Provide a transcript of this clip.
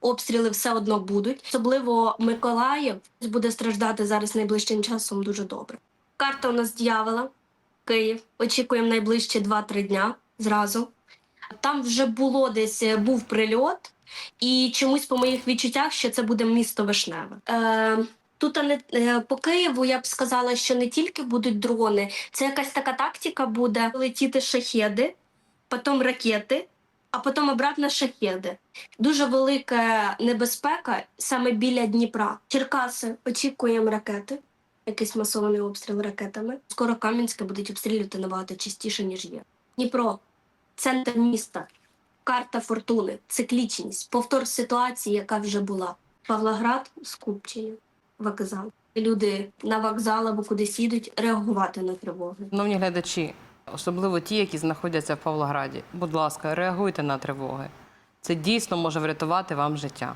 Обстріли все одно будуть. Особливо Миколаїв буде страждати зараз найближчим часом дуже добре. Карта у нас дьявола, Київ. Очікуємо найближчі 2-3 дня зразу. Там вже було десь е, був прильот, і чомусь по моїх відчуттях, що це буде місто Вишневе. Е, тут не е, по Києву я б сказала, що не тільки будуть дрони, це якась така тактика буде летіти шахеди, потім ракети, а потім обратно шахеди. Дуже велика небезпека саме біля Дніпра. Черкаси очікуємо ракети, якийсь масований обстріл ракетами. Скоро Кам'янське будуть обстрілювати набагато частіше, ніж є. Дніпро, центр міста, карта фортуни, циклічність, повтор ситуації, яка вже була. Павлоград скупчення, вокзал. Люди на вокзал або кудись їдуть реагувати на тривоги. Шановні глядачі, особливо ті, які знаходяться в Павлограді, будь ласка, реагуйте на тривоги. Це дійсно може врятувати вам життя.